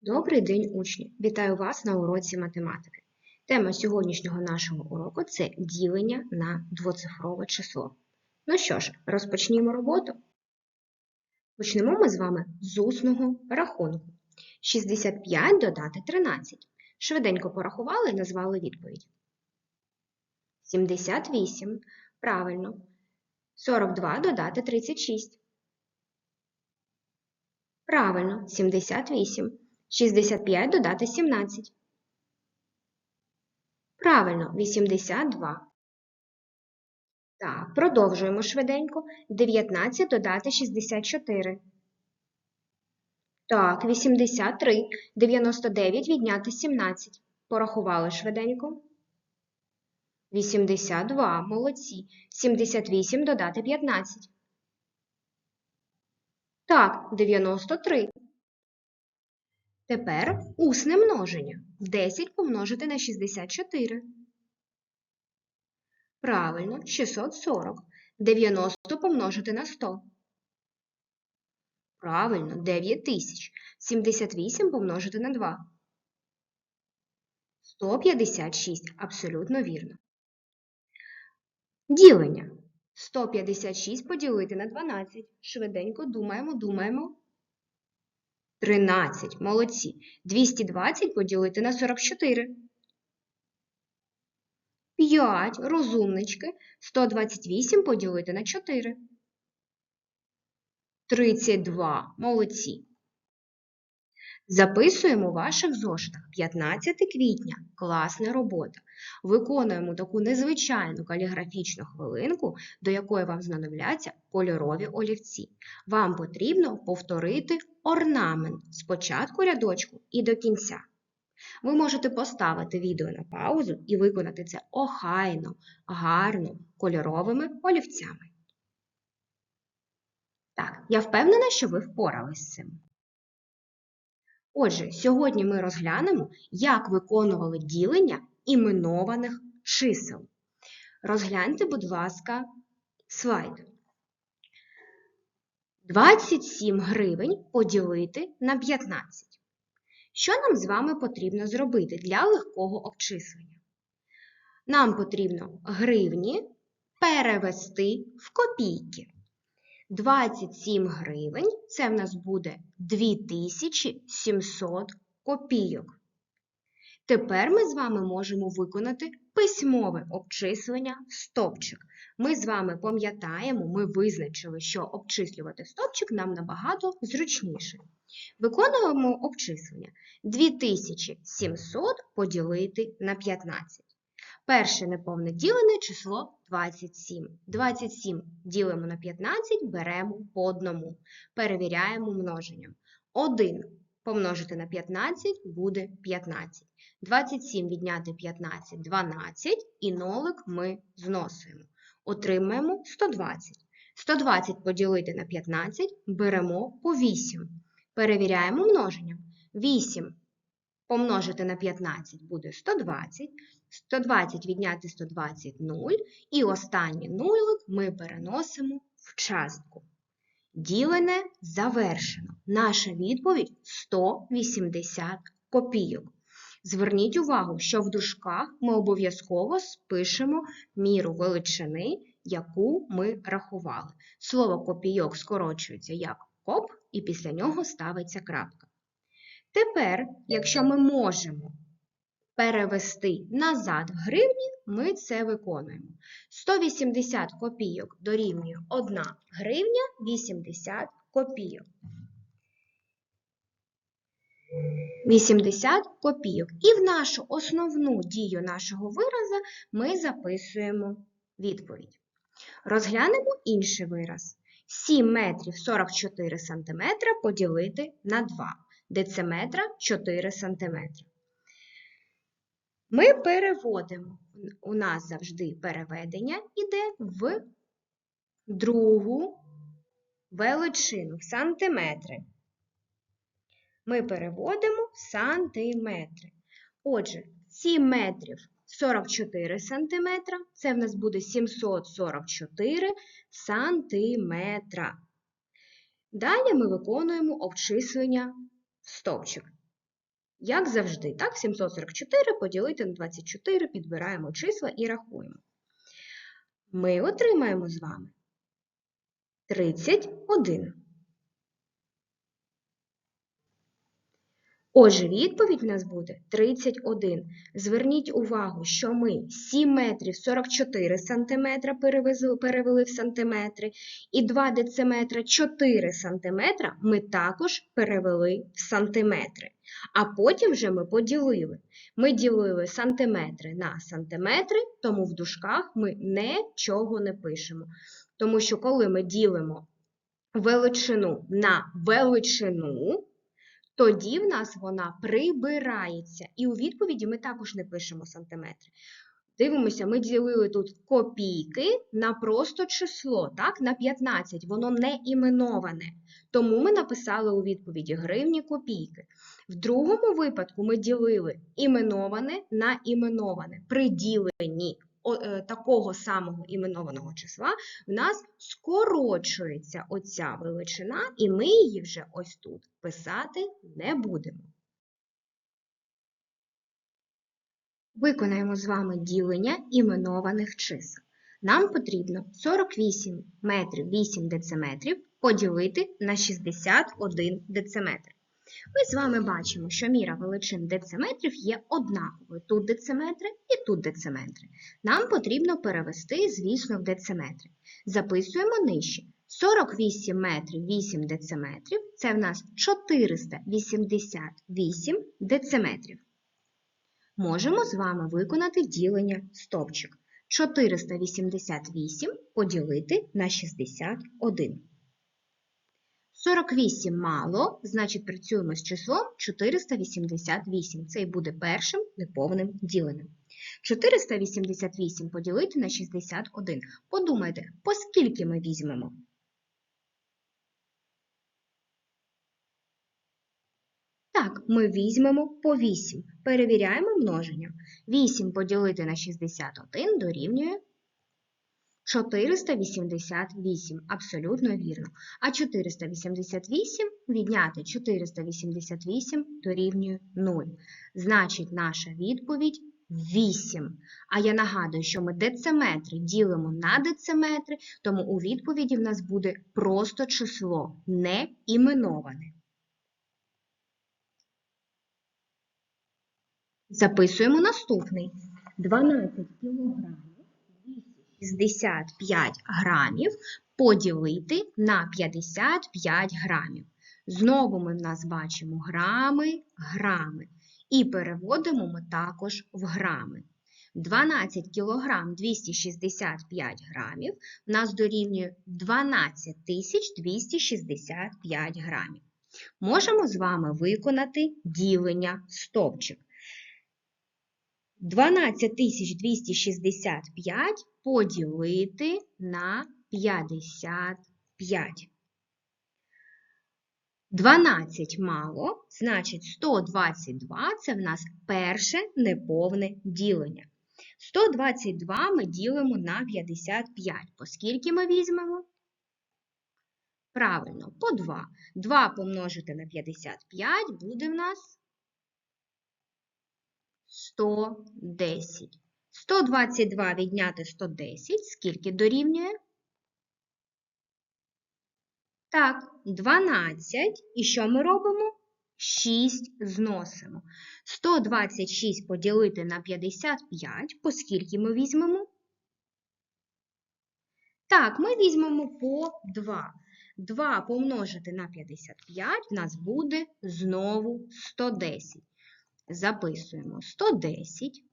Добрий день, учні! Вітаю вас на уроці математики. Тема сьогоднішнього нашого уроку це ділення на двоцифрове число. Ну що ж, розпочнімо роботу. Почнемо ми з вами з усного рахунку. 65 додати 13. Швиденько порахували і назвали відповідь. 78. Правильно. 42 додати 36. Правильно, 78. 65 додати 17. Правильно, 82. Так, продовжуємо швиденько. 19 додати 64. Так, 83. 99 відняти 17. Порахували швиденько. 82. Молодці. 78 додати 15. Так, 93. Тепер усне множення. 10 помножити на 64. Правильно, 640. 90 помножити на 100. Правильно, 9000. 78 помножити на 2. 156. Абсолютно вірно. Ділення. 156 поділити на 12. Швиденько думаємо, думаємо. 13. Молодці. 220 поділити на 44. 5. Розумнички. 128 поділити на 4. 32. Молодці. Записуємо у ваших зошитах 15 квітня. Класна робота. Виконуємо таку незвичайну каліграфічну хвилинку, до якої вам знадобляться кольорові олівці. Вам потрібно повторити орнамент з початку рядочку і до кінця. Ви можете поставити відео на паузу і виконати це охайно, гарно, кольоровими олівцями. Так, я впевнена, що ви впорались з цим. Отже, сьогодні ми розглянемо, як виконували ділення іменованих чисел. Розгляньте, будь ласка, слайд. 27 гривень поділити на 15. Що нам з вами потрібно зробити для легкого обчислення? Нам потрібно гривні перевести в копійки. 27 гривень це в нас буде 2700 копійок. Тепер ми з вами можемо виконати письмове обчислення в стопчик. Ми з вами пам'ятаємо, ми визначили, що обчислювати стопчик нам набагато зручніше. Виконуємо обчислення 2700 поділити на 15. Перше неповне ділене число 27. 27 ділимо на 15, беремо по одному. Перевіряємо множенням. 1 помножити на 15 буде 15. 27 відняти 15 12 і нолик ми зносимо. Отримаємо 120. 120 поділити на 15 беремо по 8. Перевіряємо множенням. 8 помножити на 15 буде 120. 120 відняти 120 0. І останній нулик ми переносимо в частку. Ділене завершено. Наша відповідь 180 копійок. Зверніть увагу, що в дужках ми обов'язково спишемо міру величини, яку ми рахували. Слово копійок скорочується як коп, і після нього ставиться крапка. Тепер, якщо ми можемо перевести назад в гривні, ми це виконуємо. 180 копійок дорівнює 1 гривня 80 копійок. 80 копійок. І в нашу основну дію нашого виразу ми записуємо відповідь. Розглянемо інший вираз. 7 метрів 44 сантиметра поділити на 2. Дециметра 4 сантиметри. Ми переводимо, у нас завжди переведення йде в другу величину, в сантиметри. Ми переводимо в сантиметри. Отже, 7 метрів 44 сантиметра, це в нас буде 744 сантиметра. Далі ми виконуємо обчислення в стовпчик. Як завжди, так, 744 поділити на 24, підбираємо числа і рахуємо. Ми отримаємо з вами 31. Отже, відповідь в нас буде 31. Зверніть увагу, що ми 7 метрів 44 сантиметра перевели в сантиметри, і 2 дециметра 4 сантиметра ми також перевели в сантиметри. А потім вже ми поділили. Ми ділили сантиметри на сантиметри, тому в дужках ми нічого не пишемо. Тому що коли ми ділимо величину на величину, тоді в нас вона прибирається. І у відповіді ми також не пишемо сантиметри. Дивимося, ми ділили тут копійки на просто число, так, на 15, воно не іменоване. Тому ми написали у відповіді гривні копійки. В другому випадку ми ділили іменоване на іменоване. При діленні такого самого іменованого числа в нас скорочується оця величина, і ми її вже ось тут писати не будемо. Виконаємо з вами ділення іменованих чисел. Нам потрібно 48 метрів 8 дециметрів поділити на 61 дециметр. Ми з вами бачимо, що міра величин дециметрів є однаковою. Тут дециметри і тут дециметри. Нам потрібно перевести, звісно, в дециметри. Записуємо нижче. 48 метрів 8 дециметрів – це в нас 488 дециметрів. Можемо з вами виконати ділення стовпчик. 488 поділити на 61. 48 мало, значить працюємо з числом 488. Це і буде першим неповним діленим. 488 поділити на 61. Подумайте, по скільки ми візьмемо? Так, ми візьмемо по 8. Перевіряємо множення. 8 поділити на 61 дорівнює 488. Абсолютно вірно. А 488 відняти 488 дорівнює 0. Значить, наша відповідь 8. А я нагадую, що ми дециметри ділимо на дециметри, тому у відповіді в нас буде просто число, не іменоване. Записуємо наступний. 12 кілограмів 265 грамів поділити на 55 грамів. Знову ми в нас бачимо грами, грами. І переводимо ми також в грами. 12 кілограм 265 грамів в нас дорівнює 12 265 грамів. Можемо з вами виконати ділення стовпчик. 12265 поділити на 55. 12 мало, значить 122 це в нас перше неповне ділення. 122 ми ділимо на 55. По скільки ми візьмемо? Правильно, по 2. 2 помножити на 55 буде в нас 110. 122 відняти 110, скільки дорівнює? Так, 12. І що ми робимо? 6 зносимо. 126 поділити на 55, по скільки ми візьмемо? Так, ми візьмемо по 2. 2 помножити на 55 в нас буде знову 110. Записуємо 110.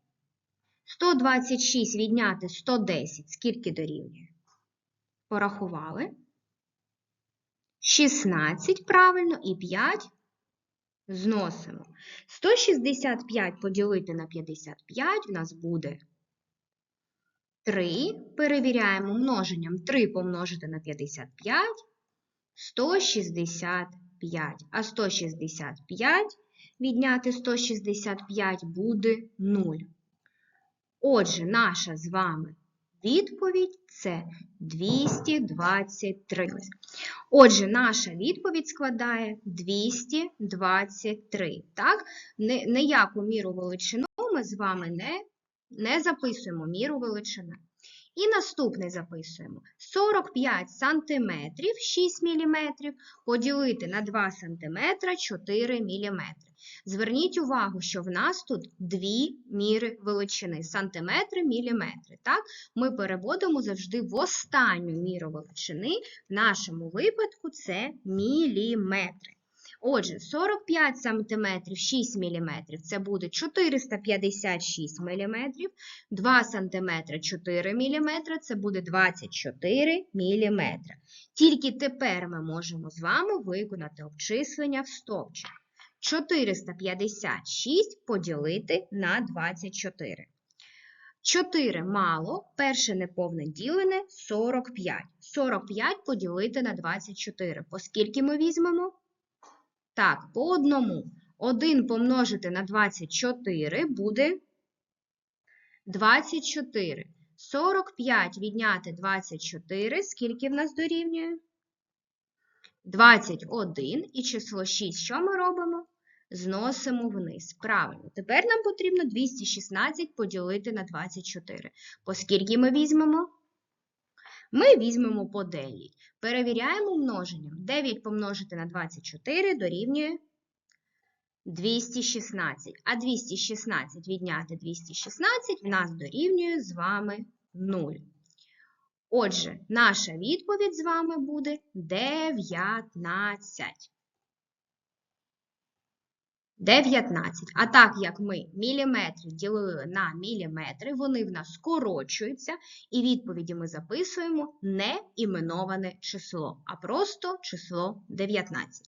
126 відняти 110, скільки дорівнює? Порахували. 16, правильно, і 5 зносимо. 165 поділити на 55 в нас буде 3. Перевіряємо множенням 3 помножити на 55 165. А 165 відняти 165 буде 0. Отже, наша з вами Відповідь це 223. Отже, наша відповідь складає 223. Так? Ніяку міру величину ми з вами не, не записуємо міру величини. І наступне записуємо. 45 см 6 мм поділити на 2 см 4 мм. Зверніть увагу, що в нас тут дві міри величини сантиметри, міліметри. Так? Ми переводимо завжди в останню міру величини. В нашому випадку це міліметри. Отже, 45 см 6 мм це буде 456 мм, 2 см 4 мм це буде 24 мм. Тільки тепер ми можемо з вами виконати обчислення в стовпчик. 456 поділити на 24. 4 мало, перше неповне ділене 45. 45 поділити на 24. По скільки ми візьмемо? Так, по одному. 1 помножити на 24 буде 24. 45 відняти 24. Скільки в нас дорівнює? 21 і число 6. Що ми робимо? Зносимо вниз. Правильно. Тепер нам потрібно 216 поділити на 24. По скільки ми візьмемо? Ми візьмемо по 9. Перевіряємо множенням. 9 помножити на 24 дорівнює 216. А 216 відняти 216 в нас дорівнює з вами 0. Отже, наша відповідь з вами буде 19. 19. А так як ми міліметри ділили на міліметри, вони в нас скорочуються, і відповіді ми записуємо не іменоване число, а просто число 19.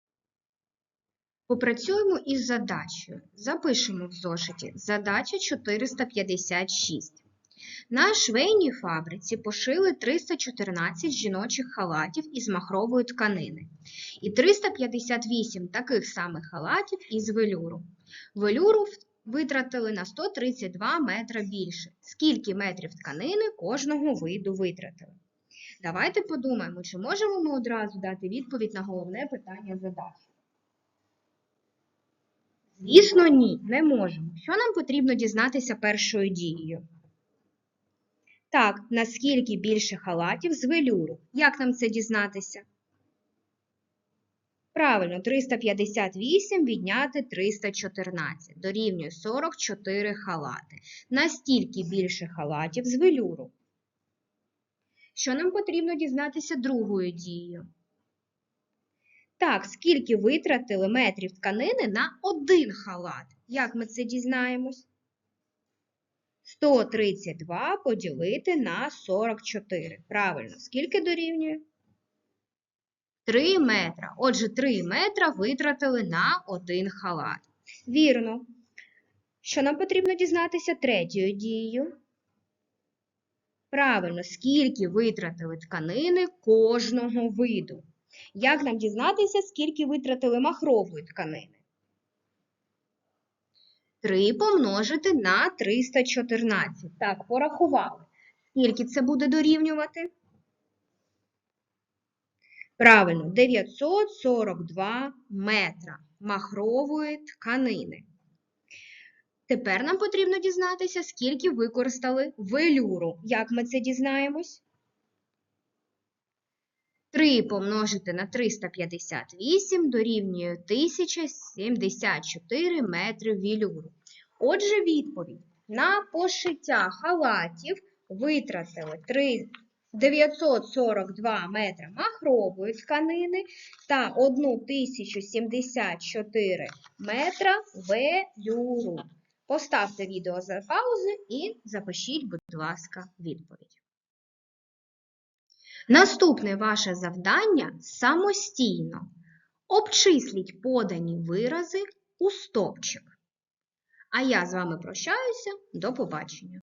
Попрацюємо із задачею. Запишемо в зошиті задача 456. На швейній фабриці пошили 314 жіночих халатів із махрової тканини і 358 таких самих халатів із велюру. Велюру витратили на 132 метра більше. Скільки метрів тканини кожного виду витратили? Давайте подумаємо, чи можемо ми одразу дати відповідь на головне питання задачі. Звісно, ні, не можемо. Що нам потрібно дізнатися першою дією? Так, наскільки більше халатів з велюру? Як нам це дізнатися? Правильно, 358 відняти 314. Дорівнює 44 халати. Настільки більше халатів з велюру. Що нам потрібно дізнатися другою дією? Так, скільки витратили метрів тканини на один халат? Як ми це дізнаємось? 132 поділити на 44. Правильно, скільки дорівнює? 3 метра. Отже, 3 метра витратили на один халат. Вірно. Що нам потрібно дізнатися третьою дією? Правильно, скільки витратили тканини кожного виду. Як нам дізнатися, скільки витратили махрової тканини? 3 помножити на 314. Так, порахували. Скільки це буде дорівнювати? Правильно, 942 метра махрової тканини. Тепер нам потрібно дізнатися, скільки використали велюру. Як ми це дізнаємось? 3 помножити на 358 дорівнює 1074 метри велюру. Отже, відповідь. На пошиття халатів витратили 3 942 метри махрової тканини та 1074 метра велюру. Поставте відео за паузи і запишіть, будь ласка, відповідь. Наступне ваше завдання самостійно. Обчисліть подані вирази у стовпчик. А я з вами прощаюся. До побачення.